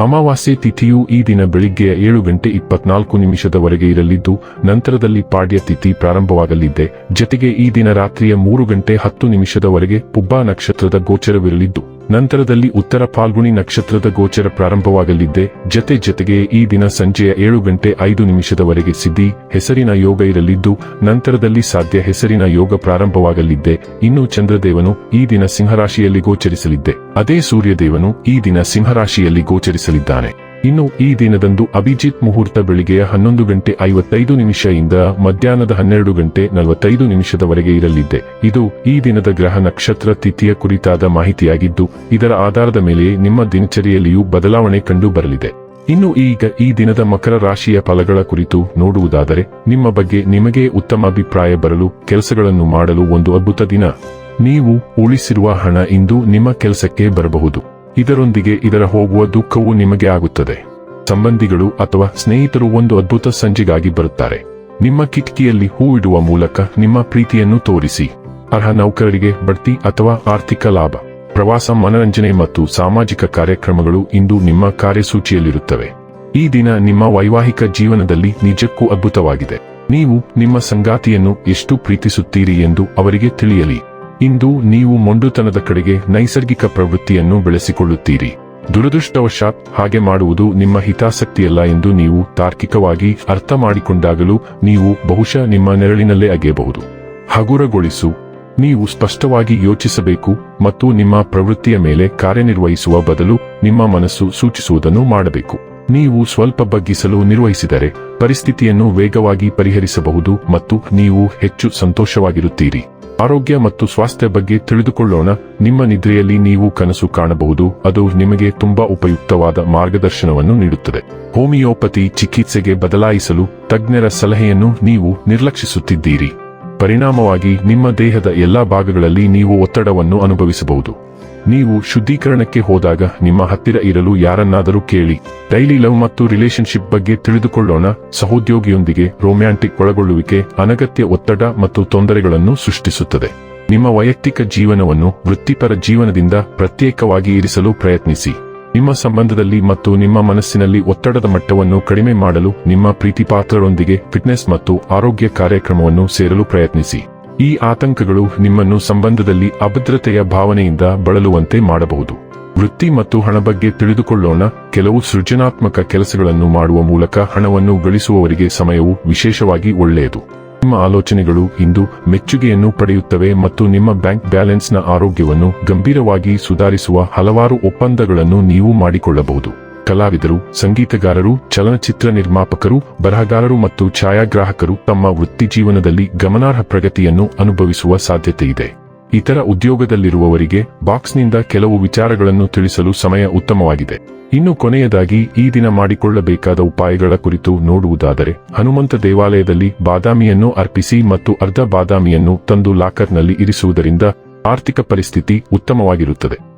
ಅಮಾವಾಸ್ಯೆ ತಿಥಿಯು ಈ ದಿನ ಬೆಳಿಗ್ಗೆಯ ಏಳು ಗಂಟೆ ಇಪ್ಪತ್ನಾಲ್ಕು ನಿಮಿಷದವರೆಗೆ ಇರಲಿದ್ದು, ನಂತರದಲ್ಲಿ ಪಾಡ್ಯ ತಿಥಿ ಪ್ರಾರಂಭವಾಗಲಿದೆ. ಜತೆಗೆ ಈ ದಿನ ರಾತ್ರಿಯ ಮೂರು ಗಂಟೆ ಹತ್ತು ನಿಮಿಷದವರೆಗೆ ಪುಬ್ಬಾ ನಕ್ಷತ್ರದ ಗೋಚರವಿರಲಿದ್ದು ನಂತರದಲ್ಲಿ ಉತ್ತರ ಫಾಲ್ಗುಣಿ ನಕ್ಷತ್ರದ ಗೋಚರ ಪ್ರಾರಂಭವಾಗಲಿದ್ದೆ. ಜತೆ ಜತೆಗೆ ಈ ದಿನ ಸಂಜೆಯ ಏಳು ಗಂಟೆ ಐದು ನಿಮಿಷದವರೆಗೆ ಸಿದ್ಧಿ, ಹೆಸರಿನ ಯೋಗ ಇರಲಿದ್ದು, ನಂತರದಲ್ಲಿ ಸಾಧ್ಯ ಹೆಸರಿನ ಯೋಗ ಪ್ರಾರಂಭವಾಗಲಿದ್ದೆ. ಇನ್ನು ಚಂದ್ರದೇವನು ಈ ದಿನ ಸಿಂಹರಾಶಿಯಲ್ಲಿ ಗೋಚರಿಸಲಿದ್ದೆ. ಅದೇ ಸೂರ್ಯದೇವನು ಈ ದಿನ ಸಿಂಹರಾಶಿಯಲ್ಲಿ ಗೋಚರಿಸಲಿದ್ದಾನೆ. ಇನ್ನು ಈ ದಿನದಂದು ಅಭಿಜಿತ್ ಮುಹೂರ್ತ ಬೆಳಿಗ್ಗೆಯ ಹನ್ನೊಂದು ಗಂಟೆ ಐವತ್ತೈದು ನಿಮಿಷದಿಂದ ಮಧ್ಯಾಹ್ನದ ಹನ್ನೆರಡು ಗಂಟೆ ನಲವತ್ತೈದು ನಿಮಿಷದವರೆಗೆ ಇರಲಿದೆ. ಇದು ಈ ದಿನದ ಗ್ರಹ ನಕ್ಷತ್ರ ತಿಥಿಯ ಕುರಿತಾದ ಮಾಹಿತಿಯಾಗಿದ್ದು, ಇದರ ಆಧಾರದ ಮೇಲೆ ನಿಮ್ಮ ದಿನಚರಿಯಲ್ಲಿಯೂ ಬದಲಾವಣೆ ಕಂಡು ಬರಲಿದೆ ಇನ್ನು ಈಗ ಈ ದಿನದ ಮಕರ ರಾಶಿಯ ಫಲಗಳ ಕುರಿತು ನೋಡುವುದಾದರೆ, ನಿಮ್ಮ ಬಗ್ಗೆ ನಿಮಗೆ ಉತ್ತಮ ಅಭಿಪ್ರಾಯ ಬರಲು ಕೆಲಸಗಳನ್ನು ಮಾಡಲು ಒಂದು ಅದ್ಭುತ ದಿನ. ನೀವು ಉಳಿಸಿರುವ ಹಣ ಇಂದು ನಿಮ್ಮ ಕೆಲಸಕ್ಕೆ ಬರಬಹುದು. ಇದರೊಂದಿಗೆ ಇದರ ಹೋಗುವ ದುಃಖವು ನಿಮಗೆ ಆಗುತ್ತದೆ. ಸಂಬಂಧಿಗಳು ಅಥವಾ ಸ್ನೇಹಿತರು ಒಂದು ಅದ್ಭುತ ಸಂಜೆಗಾಗಿ ಬರುತ್ತಾರೆ. ನಿಮ್ಮ ಕಿಟಕಿಯಲ್ಲಿ ಹೂ ಇಡುವ ಮೂಲಕ ನಿಮ್ಮ ಪ್ರೀತಿಯನ್ನು ತೋರಿಸಿ. ಅರ್ಹ ನೌಕರರಿಗೆ ಬಡ್ತಿ ಅಥವಾ ಆರ್ಥಿಕ ಲಾಭ, ಪ್ರವಾಸ ಮನರಂಜನೆ ಮತ್ತು ಸಾಮಾಜಿಕ ಕಾರ್ಯಕ್ರಮಗಳು ಇಂದು ನಿಮ್ಮ ಕಾರ್ಯಸೂಚಿಯಲ್ಲಿರುತ್ತವೆ. ಈ ದಿನ ನಿಮ್ಮ ವೈವಾಹಿಕ ಜೀವನದಲ್ಲಿ ನಿಜಕ್ಕೂ ಅದ್ಭುತವಾಗಿದೆ. ನೀವು ನಿಮ್ಮ ಸಂಗಾತಿಯನ್ನು ಎಷ್ಟು ಪ್ರೀತಿಸುತ್ತೀರಿ ಎಂದು ಅವರಿಗೆ ತಿಳಿಯಲಿ. ಇಂದು ನೀವು ಮೊಂಡುತನದ ಕಡೆಗೆ ನೈಸರ್ಗಿಕ ಪ್ರವೃತ್ತಿಯನ್ನು ಬೆಳೆಸಿಕೊಳ್ಳುತ್ತೀರಿ. ದುರದೃಷ್ಟವಶಾತ್ ಹಾಗೆ ಮಾಡುವುದು ನಿಮ್ಮ ಹಿತಾಸಕ್ತಿಯಲ್ಲ ಎಂದು ನೀವು ತಾರ್ಕಿಕವಾಗಿ ಅರ್ಥ ಮಾಡಿಕೊಂಡಾಗಲೂ ನೀವು ಬಹುಶಃ ನಿಮ್ಮ ನೆರಳಿನಲ್ಲೇ ಅಗೆಯಬಹುದು. ಹಗುರಗೊಳಿಸು. ನೀವು ಸ್ಪಷ್ಟವಾಗಿ ಯೋಚಿಸಬೇಕು ಮತ್ತು ನಿಮ್ಮ ಪ್ರವೃತ್ತಿಯ ಮೇಲೆ ಕಾರ್ಯನಿರ್ವಹಿಸುವ ಬದಲು ನಿಮ್ಮ ಮನಸ್ಸು ಸೂಚಿಸುವುದನ್ನು ಮಾಡಬೇಕು. ನೀವು ಸ್ವಲ್ಪ ಬಗ್ಗಿಸಲು ನಿರ್ವಹಿಸಿದರೆ ಪರಿಸ್ಥಿತಿಯನ್ನು ವೇಗವಾಗಿ ಪರಿಹರಿಸಬಹುದು ಮತ್ತು ನೀವು ಹೆಚ್ಚು ಸಂತೋಷವಾಗಿರುತ್ತೀರಿ. ಆರೋಗ್ಯ ಮತ್ತು ಸ್ವಾಸ್ಥ್ಯ ಬಗ್ಗೆ ತಿಳಿದುಕೊಳ್ಳೋಣ. ನಿಮ್ಮ ನಿದ್ರೆಯಲ್ಲಿ ನೀವು ಕನಸು ಕಾಣಬಹುದು. ಅದು ನಿಮಗೆ ತುಂಬಾ ಉಪಯುಕ್ತವಾದ ಮಾರ್ಗದರ್ಶನವನ್ನು ನೀಡುತ್ತದೆ. ಹೋಮಿಯೋಪತಿ ಚಿಕಿತ್ಸೆಗೆ ಬದಲಾಯಿಸಲು ತಜ್ಞರ ಸಲಹೆಯನ್ನು ನೀವು ನಿರ್ಲಕ್ಷಿಸುತ್ತಿದ್ದೀರಿ. ಪರಿಣಾಮವಾಗಿ ನಿಮ್ಮ ದೇಹದ ಎಲ್ಲಾ ಭಾಗಗಳಲ್ಲಿ ನೀವು ಒತ್ತಡವನ್ನು ಅನುಭವಿಸಬಹುದು. ನೀವು ಶುದ್ಧೀಕರಣಕ್ಕೆ ಹೋದಾಗ ನಿಮ್ಮ ಹತ್ತಿರ ಇರಲು ಯಾರನ್ನಾದರೂ ಕೇಳಿ. ಡೈಲಿ ಲವ್ ಮತ್ತು ರಿಲೇಶನ್ಶಿಪ್ ಬಗ್ಗೆ ತಿಳಿದುಕೊಳ್ಳೋಣ. ಸಹೋದ್ಯೋಗಿಯೊಂದಿಗೆ ರೊಮ್ಯಾಂಟಿಕ್ ಒಳಗೊಳ್ಳುವಿಕೆ ಅನಗತ್ಯ ಒತ್ತಡ ಮತ್ತು ತೊಂದರೆಗಳನ್ನು ಸೃಷ್ಟಿಸುತ್ತದೆ. ನಿಮ್ಮ ವೈಯಕ್ತಿಕ ಜೀವನವನ್ನು ವೃತ್ತಿಪರ ಜೀವನದಿಂದ ಪ್ರತ್ಯೇಕವಾಗಿ ಇರಿಸಲು ಪ್ರಯತ್ನಿಸಿ. ನಿಮ್ಮ ಸಂಬಂಧದಲ್ಲಿ ಮತ್ತು ನಿಮ್ಮ ಮನಸ್ಸಿನಲ್ಲಿ ಒತ್ತಡದ ಮಟ್ಟವನ್ನು ಕಡಿಮೆ ಮಾಡಲು ನಿಮ್ಮ ಪ್ರೀತಿಪಾತ್ರರೊಂದಿಗೆ ಫಿಟ್ನೆಸ್ ಮತ್ತು ಆರೋಗ್ಯ ಕಾರ್ಯಕ್ರಮವನ್ನು ಸೇರಲು ಪ್ರಯತ್ನಿಸಿ. ಈ ಆತಂಕಗಳು ನಿಮ್ಮನ್ನು ಸಂಬಂಧದಲ್ಲಿ ಅಭದ್ರತೆಯ ಭಾವನೆಯಿಂದ ಬಳಲುವಂತೆ ಮಾಡಬಹುದು. ವೃತ್ತಿ ಮತ್ತು ಹಣ ಬಗ್ಗೆ ತಿಳಿದುಕೊಳ್ಳೋಣ. ಕೆಲವು ಸೃಜನಾತ್ಮಕ ಕೆಲಸಗಳನ್ನು ಮಾಡುವ ಮೂಲಕ ಹಣವನ್ನು ಗಳಿಸುವವರಿಗೆ ಸಮಯವು ವಿಶೇಷವಾಗಿ ಒಳ್ಳೆಯದು. ನಿಮ್ಮ ಆಲೋಚನೆಗಳು ಇಂದು ಮೆಚ್ಚುಗೆಯನ್ನು ಪಡೆಯುತ್ತವೆ ಮತ್ತು ನಿಮ್ಮ ಬ್ಯಾಂಕ್ ಬ್ಯಾಲೆನ್ಸ್ನ ಆರೋಗ್ಯವನ್ನು ಗಂಭೀರವಾಗಿ ಸುಧಾರಿಸುವ ಹಲವಾರು ಒಪ್ಪಂದಗಳನ್ನು ನೀವು ಮಾಡಿಕೊಳ್ಳಬಹುದು. ಕಲಾವಿದರು, ಸಂಗೀತಗಾರರು, ಚಲನಚಿತ್ರ ನಿರ್ಮಾಪಕರು, ಬರಹಗಾರರು ಮತ್ತು ಛಾಯಾಗ್ರಾಹಕರು ತಮ್ಮ ವೃತ್ತಿ ಜೀವನದಲ್ಲಿ ಗಮನಾರ್ಹ ಪ್ರಗತಿಯನ್ನು ಅನುಭವಿಸುವ ಸಾಧ್ಯತೆಯಿದೆ ಇತರ ಉದ್ಯೋಗದಲ್ಲಿರುವವರಿಗೆ ಬಾಕ್ಸ್ನಿಂದ ಕೆಲವು ವಿಚಾರಗಳನ್ನು ತಿಳಿಸಲು ಸಮಯ ಉತ್ತಮವಾಗಿದೆ. ಇನ್ನು ಕೊನೆಯದಾಗಿ, ಈ ದಿನ ಮಾಡಿಕೊಳ್ಳಬೇಕಾದ ಉಪಾಯಗಳ ಕುರಿತು ನೋಡುವುದಾದರೆ, ಹನುಮಂತ ದೇವಾಲಯದಲ್ಲಿ ಬಾದಾಮಿಯನ್ನು ಅರ್ಪಿಸಿ ಮತ್ತು ಅರ್ಧ ಬಾದಾಮಿಯನ್ನು ತಂದು ಲಾಕರ್ನಲ್ಲಿ ಇರಿಸುವುದರಿಂದ ಆರ್ಥಿಕ ಪರಿಸ್ಥಿತಿ ಉತ್ತಮವಾಗಿರುತ್ತದೆ.